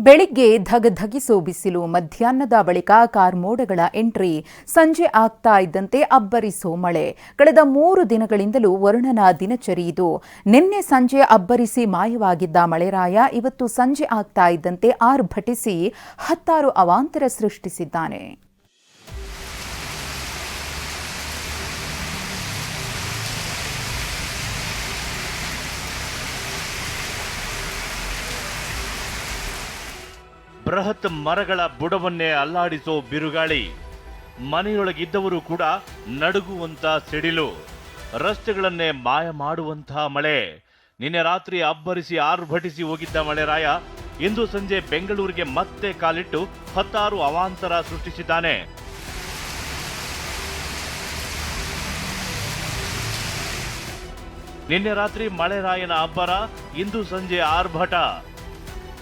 ಬೆಳಿಗ್ಗೆ ಧಗಧಗಿಸೋ ಬಿಸಿಲು ಮಧ್ಯಾಹ್ನದ ಬಳಿಕ ಕಾರ್ಮೋಡಗಳ ಎಂಟ್ರಿ. ಸಂಜೆ ಆಗ್ತಾ ಇದ್ದಂತೆ ಅಬ್ಬರಿಸೋ ಮಳೆ ಕಳೆದ ಮೂರು ದಿನಗಳಿಂದಲೂ ವರುಣನ ದಿನಚರಿ ಇದು. ನಿನ್ನೆ ಸಂಜೆ ಅಬ್ಬರಿಸಿ ಮಾಯವಾಗಿದ್ದ ಮಳೆರಾಯ ಇವತ್ತು ಸಂಜೆ ಆಗ್ತಾ ಇದ್ದಂತೆ ಆರ್ಭಟಿಸಿ ಹತ್ತಾರು ಅವಾಂತರ ಸೃಷ್ಟಿಸಿದ್ದಾನೆ. ಬೃಹತ್ ಮರಗಳ ಬುಡವನ್ನೇ ಅಲ್ಲಾಡಿಸೋ ಬಿರುಗಾಳಿ. ಮನೆಯೊಳಗಿದ್ದವರು ಕೂಡ ನಡುಗುವಂಥ ಸಿಡಿಲು. ರಸ್ತೆಗಳನ್ನೇ ಮಾಯ ಮಾಡುವಂಥ ಮಳೆ. ನಿನ್ನೆ ರಾತ್ರಿ ಅಬ್ಬರಿಸಿ ಆರ್ಭಟಿಸಿ ಹೋಗಿದ್ದ ಮಳೆರಾಯ ಇಂದು ಸಂಜೆ ಬೆಂಗಳೂರಿಗೆ ಮತ್ತೆ ಕಾಲಿಟ್ಟು ಹತ್ತಾರು ಅವಾಂತರ ಸೃಷ್ಟಿಸಿದ್ದಾನೆ. ನಿನ್ನೆ ರಾತ್ರಿ ಮಳೆರಾಯನ ಅಬ್ಬರ, ಇಂದು ಸಂಜೆ ಆರ್ಭಟ.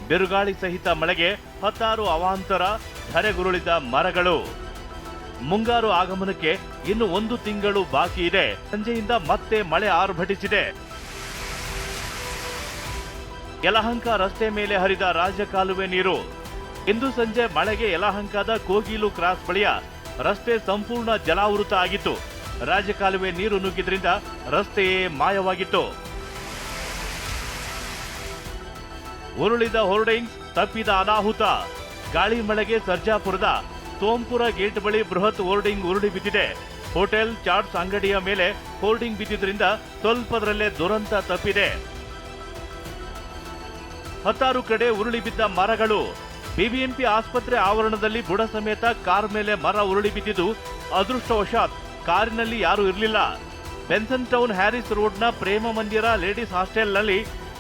ಬಿರುಗಾಳಿ ಸಹಿತ ಮಳೆಗೆ ಹತ್ತಾರು ಅವಾಂತರ ಧರೆಗುರುಳಿದ ಮರಗಳು. ಮುಂಗಾರು ಆಗಮನಕ್ಕೆ ಇನ್ನು ಒಂದು ತಿಂಗಳು ಬಾಕಿ ಇದೆ. ಸಂಜೆಯಿಂದ ಮತ್ತೆ ಮಳೆ ಆರ್ಭಟಿಸಿದೆ. ಯಲಹಂಕ ರಸ್ತೆ ಮೇಲೆ ಹರಿದ ರಾಜಕಾಲುವೆ ನೀರು. ಇಂದು ಸಂಜೆ ಮಳೆಗೆ ಯಲಹಂಕದ ಕೋಗಿಲು ಕ್ರಾಸ್ ಬಳಿಯ ರಸ್ತೆ ಸಂಪೂರ್ಣ ಜಲಾವೃತ ಆಗಿತ್ತು. ರಾಜಕಾಲುವೆ ನೀರು ನುಗ್ಗಿದ್ರಿಂದ ರಸ್ತೆಯೇ ಮಾಯವಾಗಿತ್ತು. ಉರುಳಿದ ಹೋರ್ಡಿಂಗ್ಸ್ ತಪ್ಪಿದ ಅನಾಹುತ. ಗಾಳಿ ಮಳೆಗೆ ಸರ್ಜಾಪುರದ ಸೋಂಪುರ ಗೇಟ್ ಬಳಿ ಬೃಹತ್ ಹೋರ್ಡಿಂಗ್ ಉರುಳಿ ಬಿದ್ದಿದೆ. ಹೋಟೆಲ್ ಚಾಟ್ಸ್ ಅಂಗಡಿಯ ಮೇಲೆ ಹೋರ್ಡಿಂಗ್ ಬಿದ್ದಿದ್ದರಿಂದ ಸ್ವಲ್ಪದರಲ್ಲೇ ದುರಂತ ತಪ್ಪಿದೆ. ಹತ್ತಾರು ಕಡೆ ಉರುಳಿ ಬಿದ್ದ ಮರಗಳು. ಬಿಬಿಎಂಪಿ ಆಸ್ಪತ್ರೆ ಆವರಣದಲ್ಲಿ ಬುಡ ಸಮೇತ ಕಾರ್ ಮೇಲೆ ಮರ ಉರುಳಿ ಬಿದ್ದಿದ್ದು ಅದೃಷ್ಟವಶಾತ್ ಕಾರಿನಲ್ಲಿ ಯಾರೂ ಇರಲಿಲ್ಲ. ಬೆನ್ಸನ್ ಟೌನ್ ಹ್ಯಾರಿಸ್ ರೋಡ್ನ ಪ್ರೇಮ ಮಂದಿರ ಲೇಡೀಸ್ ಹಾಸ್ಟೆಲ್ನಲ್ಲಿ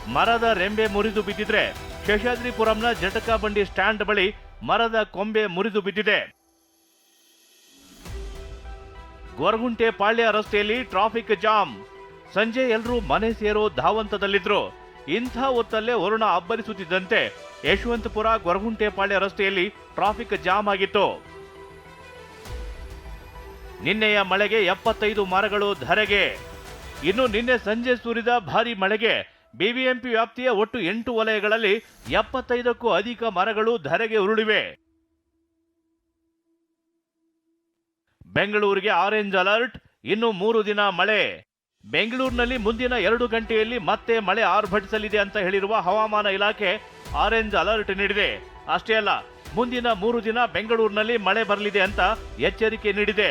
ಮರದ ರೆಂಬೆ ಮುರಿದು ಬಿದ್ದಿದ್ರೆ ಶೇಷಾದ್ರಿಪುರಂನ ಜಟಕ ಬಂಡಿ ಸ್ಟ್ಯಾಂಡ್ ಬಳಿ ಮರದ ಕೊಂಬೆ ಮುರಿದು ಬಿದ್ದಿದೆ. ಗೊರಗುಂಟೆ ಪಾಳ್ಯ ರಸ್ತೆಯಲ್ಲಿ ಟ್ರಾಫಿಕ್ ಜಾಮ್. ಸಂಜೆ ಎಲ್ಲರೂ ಮನೆ ಸೇರೋ ಧಾವಂತದಲ್ಲಿದ್ರು. ಇಂಥ ಹೊತ್ತಲ್ಲೇ ವರುಣ ಅಬ್ಬರಿಸುತ್ತಿದ್ದಂತೆ ಯಶವಂತಪುರ ಗೊರಗುಂಟೆ ಪಾಳ್ಯ ರಸ್ತೆಯಲ್ಲಿ ಟ್ರಾಫಿಕ್ ಜಾಮ್ ಆಗಿತ್ತು. ನಿನ್ನೆಯ ಮಳೆಗೆ ಎಪ್ಪತ್ತೈದು ಮರಗಳು ಧರೆಗೆ. ಇನ್ನು ನಿನ್ನೆ ಸಂಜೆ ಸುರಿದ ಭಾರಿ ಮಳೆಗೆ ಬಿಬಿಎಂಪಿ ವ್ಯಾಪ್ತಿಯ ಒಟ್ಟು ಎಂಟು ವಲಯಗಳಲ್ಲಿ ಎಪ್ಪತ್ತೈದಕ್ಕೂ ಅಧಿಕ ಮರಗಳು ಧರೆಗೆ ಉರುಳಿವೆ. ಬೆಂಗಳೂರಿಗೆ ಆರೆಂಜ್ ಅಲರ್ಟ್, ಇನ್ನು ಮೂರು ದಿನ ಮಳೆ. ಬೆಂಗಳೂರಿನಲ್ಲಿ ಮುಂದಿನ ಎರಡು ಗಂಟೆಯಲ್ಲಿ ಮತ್ತೆ ಮಳೆ ಆರ್ಭಟಿಸಲಿದೆ ಅಂತ ಹೇಳಿರುವ ಹವಾಮಾನ ಇಲಾಖೆ ಆರೆಂಜ್ ಅಲರ್ಟ್ ನೀಡಿದೆ. ಅಷ್ಟೇ ಅಲ್ಲ, ಮುಂದಿನ ಮೂರು ದಿನ ಬೆಂಗಳೂರಿನಲ್ಲಿ ಮಳೆ ಬರಲಿದೆ ಅಂತ ಎಚ್ಚರಿಕೆ ನೀಡಿದೆ.